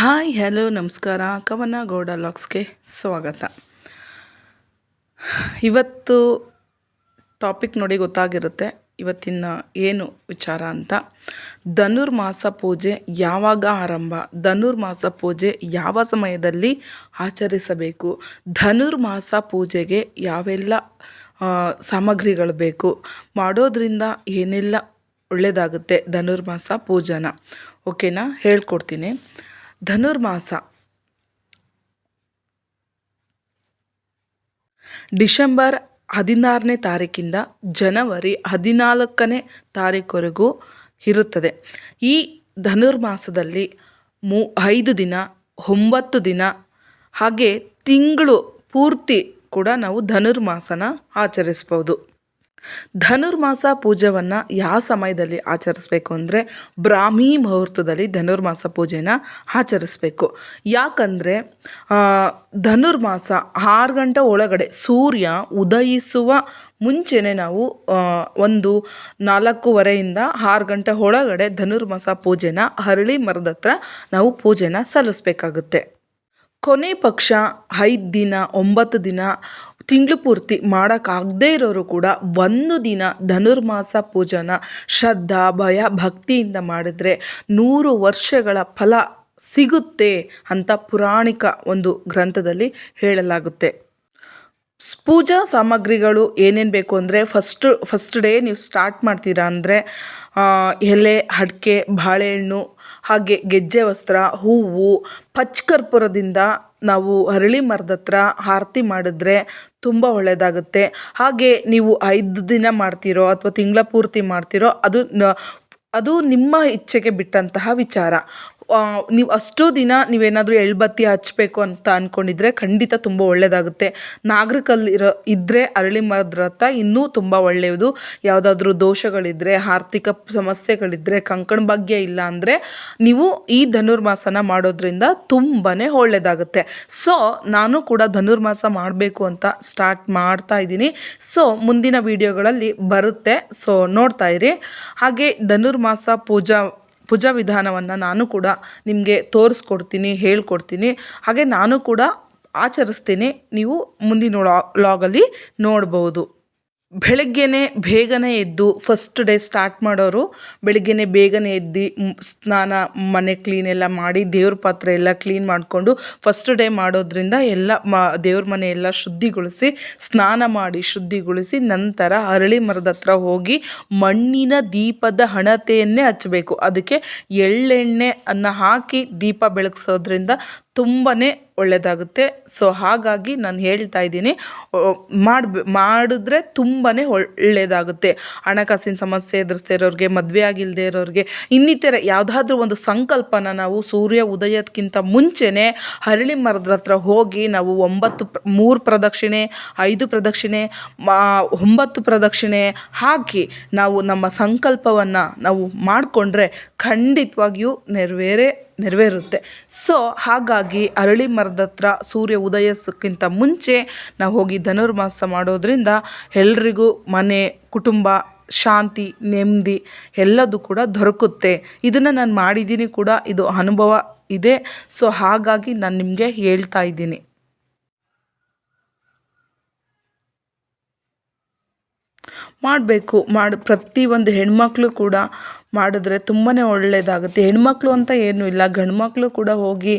Hi, hello, ನಮಸ್ಕಾರ. ಕವನ ಗೌಡ ಲಾಕ್ಸ್ಗೆ ಸ್ವಾಗತ. ಇವತ್ತು ಟಾಪಿಕ್ ನೋಡಿ ಗೊತ್ತಾಗಿರುತ್ತೆ. ಇವತ್ತಿನ ಏನು ವಿಚಾರ ಅಂತ. ಧನುರ್ಮಾಸ ಪೂಜೆ ಯಾವಾಗ ಆರಂಭ? ಧನುರ್ಮಾಸ ಪೂಜೆ ಯಾವ ಸಮಯದಲ್ಲಿ ಆಚರಿಸಬೇಕು? ಧನುರ್ಮಾಸ ಪೂಜೆಗೆ ಯಾವೆಲ್ಲ ಸಾಮಗ್ರಿಗಳು ಬೇಕು? ಮಾಡೋದ್ರಿಂದ ಏನೆಲ್ಲ ಒಳ್ಳೆಯದಾಗುತ್ತೆ ಧನುರ್ಮಾಸ ಪೂಜನ? ಓಕೆನಾ? ಹೇಳ್ಕೊಡ್ತೀನಿ. ಧನುರ್ಮಾಸ. ಡಿಸೆಂಬರ್ ಹದಿನಾರನೇ ತಾರೀಕಿಂದ ಜನವರಿ ಹದಿನಾಲ್ಕನೇ ತಾರೀಕುವರೆಗೂ ಇರುತ್ತದೆ. ಈ ಧನುರ್ಮಾಸದಲ್ಲಿ ಮೂ, ಐದು ದಿನ, ಒಂಬತ್ತು ದಿನ, ಹಾಗೆ ತಿಂಗಳು ಪೂರ್ತಿ ಕೂಡ ನಾವು ಧನುರ್ಮಾಸನ ಆಚರಿಸ್ಬೋದು ಧನುರ್ಮಾಸ ಪೂಜೆಯನ್ನು ಯಾವ ಸಮಯದಲ್ಲಿ ಆಚರಿಸ್ಬೇಕು ಅಂದರೆ ಬ್ರಾಹ್ಮಿ ಮುಹೂರ್ತದಲ್ಲಿ ಧನುರ್ಮಾಸ ಪೂಜೆನ ಆಚರಿಸ್ಬೇಕು. ಯಾಕಂದರೆ ಧನುರ್ಮಾಸ ಆರು ಗಂಟೆ ಒಳಗಡೆ ಸೂರ್ಯ ಉದಯಿಸುವ ಮುಂಚೆನೇ ನಾವು ಒಂದು ನಾಲ್ಕೂವರೆಯಿಂದ ಆರು ಗಂಟೆ ಒಳಗಡೆ ಧನುರ್ಮಾಸ ಪೂಜೆನ ಹರಳಿ ಮರದ ಹತ್ರ ನಾವು ಪೂಜೆನ ಸಲ್ಲಿಸ್ಬೇಕಾಗುತ್ತೆ. ಕೊನೆ ಪಕ್ಷ ಐದು ದಿನ, ಒಂಬತ್ತು ದಿನ ತಿಂಗಳು ಪೂರ್ತಿ ಮಾಡೋಕ್ಕಾಗದೇ ಇರೋರು ಕೂಡ ಒಂದು ದಿನ ಧನುರ್ಮಾಸ ಪೂಜನ ಶ್ರದ್ಧಾ, ಭಯ, ಭಕ್ತಿಯಿಂದ ಮಾಡಿದ್ರೆ ನೂರು ವರ್ಷಗಳ ಫಲ ಸಿಗುತ್ತೆ ಅಂತ ಪುರಾಣಿಕ ಒಂದು ಗ್ರಂಥದಲ್ಲಿ ಹೇಳಲಾಗುತ್ತೆ. ಪೂಜಾ ಸಾಮಗ್ರಿಗಳು ಏನೇನು ಬೇಕು ಅಂದರೆ ಫಸ್ಟ್ ಫಸ್ಟ್ ಡೇ ನೀವು ಸ್ಟಾರ್ಟ್ ಮಾಡ್ತೀರಾ ಅಂದರೆ ಎಲೆ, ಅಡಿಕೆ, ಬಾಳೆಹಣ್ಣು, ಹಾಗೆ ಗೆಜ್ಜೆ ವಸ್ತ್ರ, ಹೂವು ಪಚ್ಚಕರ್ಪೂರದಿಂದ ನಾವು ಅರಳಿ ಮರದ ಹತ್ರ ಆರತಿ ಮಾಡಿದ್ರೆ ತುಂಬ ಒಳ್ಳೆಯದಾಗುತ್ತೆ ಹಾಗೆ ನೀವು ಐದು ದಿನ ಮಾಡ್ತೀರೋ ಅಥವಾ ತಿಂಗಳ ಪೂರ್ತಿ ಮಾಡ್ತೀರೋ ಅದು ಅದು ನಿಮ್ಮ ಇಚ್ಛೆಗೆ ಬಿಟ್ಟಂತಹ ವಿಚಾರ. ನೀವು ಅಷ್ಟು ದಿನ ನೀವೇನಾದರೂ ಎಳ್ಬತ್ತಿ ಹಚ್ಚಬೇಕು ಅಂತ ಅಂದ್ಕೊಂಡಿದ್ರೆ ಖಂಡಿತ ತುಂಬ ಒಳ್ಳೆಯದಾಗುತ್ತೆ ನಾಗರಿಕಲ್ಲಿರೋ ಇದ್ದರೆ ಅರಳಿ ಮರದ ರಥ ಇನ್ನೂ ತುಂಬ ಒಳ್ಳೆಯದು. ಯಾವುದಾದ್ರೂ ದೋಷಗಳಿದ್ದರೆ ಆರ್ಥಿಕ ಸಮಸ್ಯೆಗಳಿದ್ದರೆ ಕಂಕಣ ಭಾಗ್ಯ ಇಲ್ಲ ಅಂದರೆ ನೀವು ಈ ಧನುರ್ಮಾಸನ ಮಾಡೋದ್ರಿಂದ ತುಂಬಾ ಒಳ್ಳೆಯದಾಗುತ್ತೆ ಸೊ ನಾನು ಕೂಡ ಧನುರ್ಮಾಸ ಮಾಡಬೇಕು ಅಂತ ಸ್ಟಾರ್ಟ್ ಮಾಡ್ತಾ ಇದ್ದೀನಿ. ಸೊ ಮುಂದಿನ ವಿಡಿಯೋಗಳಲ್ಲಿ ಬರುತ್ತೆ. ಸೊ ನೋಡ್ತಾ ಇರಿ. ಹಾಗೆ ಧನುರ್ಮಾಸ ಪೂಜಾ ಪೂಜಾ ವಿಧಾನವನ್ನು ನಾನು ಕೂಡ ನಿಮಗೆ ತೋರಿಸ್ಕೊಡ್ತೀನಿ, ಹೇಳ್ಕೊಡ್ತೀನಿ. ಹಾಗೆ ನಾನು ಕೂಡ ಆಚರಿಸ್ತೀನಿ. ನೀವು ಮುಂದಿನ ಲಾಗಲ್ಲಿ ನೋಡ್ಬೋದು. ಬೆಳಗ್ಗೆನೇ ಬೇಗನೆ ಎದ್ದು ಫಸ್ಟ್ ಡೇ ಸ್ಟಾರ್ಟ್ ಮಾಡೋರು, ಬೆಳಗ್ಗೆನೆ ಬೇಗನೆ ಎದ್ದು ಸ್ನಾನ, ಮನೆ ಕ್ಲೀನ್ ಎಲ್ಲ ಮಾಡಿ ದೇವ್ರ ಪಾತ್ರೆ ಎಲ್ಲ ಕ್ಲೀನ್ ಮಾಡಿಕೊಂಡು ಫಸ್ಟ್ ಡೇ ಮಾಡೋದ್ರಿಂದ ಎಲ್ಲ ಮ, ದೇವ್ರ ಮನೆ ಎಲ್ಲ ಶುದ್ಧಿಗೊಳಿಸಿ, ಸ್ನಾನ ಮಾಡಿ ಶುದ್ಧಿಗೊಳಿಸಿ ನಂತರ ಅರಳಿ ಮರದ ಹತ್ರ ಹೋಗಿ ಮಣ್ಣಿನ ದೀಪದ ಹಣತೆಯನ್ನೇ ಹಚ್ಚಬೇಕು. ಅದಕ್ಕೆ ಎಳ್ಳೆಣ್ಣೆ ಅನ್ನು ಹಾಕಿ ದೀಪ ಬೆಳಗ್ಸೋದ್ರಿಂದ ತುಂಬಾ ಒಳ್ಳೆಯದಾಗುತ್ತೆ ಸೊ ಹಾಗಾಗಿ ನಾನು ಹೇಳ್ತಾ ಇದ್ದೀನಿ ಮಾಡ್ಬ, ಮಾಡಿದ್ರೆ ತುಂಬಾ ಒಳ್ಳೆಯದಾಗುತ್ತೆ ಹಣಕಾಸಿನ ಸಮಸ್ಯೆ ಎದುರಿಸ್ತಾ ಇರೋರಿಗೆ, ಮದುವೆ ಆಗಿಲ್ಲದೆ ಇರೋರಿಗೆ, ಇನ್ನಿತರ ಯಾವುದಾದ್ರೂ ಒಂದು ಸಂಕಲ್ಪನ ನಾವು ಸೂರ್ಯ ಉದಯಕ್ಕಿಂತ ಮುಂಚೆನೇ ಹರಳಿ ಮರದ ಹತ್ರ ಹೋಗಿ ನಾವು ಒಂಬತ್ತು ಮೂರು ಪ್ರದಕ್ಷಿಣೆ, ಐದು ಪ್ರದಕ್ಷಿಣೆ ಒಂಬತ್ತು ಪ್ರದಕ್ಷಿಣೆ ಹಾಕಿ ನಾವು ನಮ್ಮ ಸಂಕಲ್ಪವನ್ನು ನಾವು ಮಾಡಿಕೊಂಡ್ರೆ ಖಂಡಿತವಾಗಿಯೂ ನೆರವೇರೇ ನೆರವೇರುತ್ತೆ. ಸೊ ಹಾಗಾಗಿ ಅರಳಿ ಮರದ ಹತ್ರ ಸೂರ್ಯ ಉದಯಸ್ಸಕ್ಕಿಂತ ಮುಂಚೆ ನಾವು ಹೋಗಿ ಧನುರ್ಮಾಸ ಮಾಡೋದ್ರಿಂದ ಎಲ್ರಿಗೂ ಮನೆ, ಕುಟುಂಬ, ಶಾಂತಿ, ನೆಮ್ಮದಿ ಎಲ್ಲದೂ ಕೂಡ ದೊರಕುತ್ತೆ. ಇದನ್ನು ನಾನು ಮಾಡಿದ್ದೀನಿ ಕೂಡ, ಇದು ಅನುಭವ ಇದೆ. ಸೊ ಹಾಗಾಗಿ ನಾನು ನಿಮಗೆ ಹೇಳ್ತಾ ಇದ್ದೀನಿ. ಮಾಡಬೇಕು. ಮಾಡಿ ಪ್ರತಿಯೊಂದು ಹೆಣ್ಮಕ್ಳು ಕೂಡ ಮಾಡಿದ್ರೆ ತುಂಬಾ ಒಳ್ಳೆಯದಾಗುತ್ತೆ ಹೆಣ್ಮಕ್ಳು ಅಂತ ಏನೂ ಇಲ್ಲ. ಗಂಡು ಮಕ್ಕಳು ಕೂಡ ಹೋಗಿ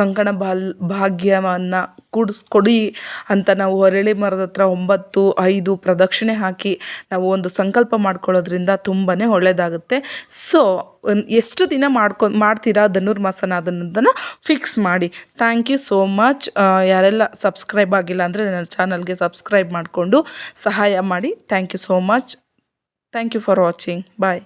ಕಂಕಣ ಬಾಲ್, ಭಾಗ್ಯವನ್ನು ಕೂಡಿಸ್ ಕೊಡಿ ಅಂತ ನಾವು ಹೊರಳಿ ಮರದ ಹತ್ರ ಒಂಬತ್ತು, ಐದು ಪ್ರದಕ್ಷಿಣೆ ಹಾಕಿ ನಾವು ಒಂದು ಸಂಕಲ್ಪ ಮಾಡ್ಕೊಳ್ಳೋದ್ರಿಂದ ತುಂಬಾ ಒಳ್ಳೆಯದಾಗುತ್ತೆ ಸೊ ಎಷ್ಟು ದಿನ ಮಾಡ್ಕೊ, ಮಾಡ್ತೀರಾ ಧನುರ್ಮಾಸನ ಅದನ್ನ ಫಿಕ್ಸ್ ಮಾಡಿ. ಥ್ಯಾಂಕ್ ಯು ಸೋ ಮಚ್ ಯಾರೆಲ್ಲ ಸಬ್ಸ್ಕ್ರೈಬ್ ಆಗಿಲ್ಲ ಅಂದರೆ ನನ್ನ ಚಾನಲ್ಗೆ ಸಬ್ಸ್ಕ್ರೈಬ್ ಮಾಡಿಕೊಂಡು ಸಹಾಯ ಮಾಡಿ. Thank you so much thank you for watching bye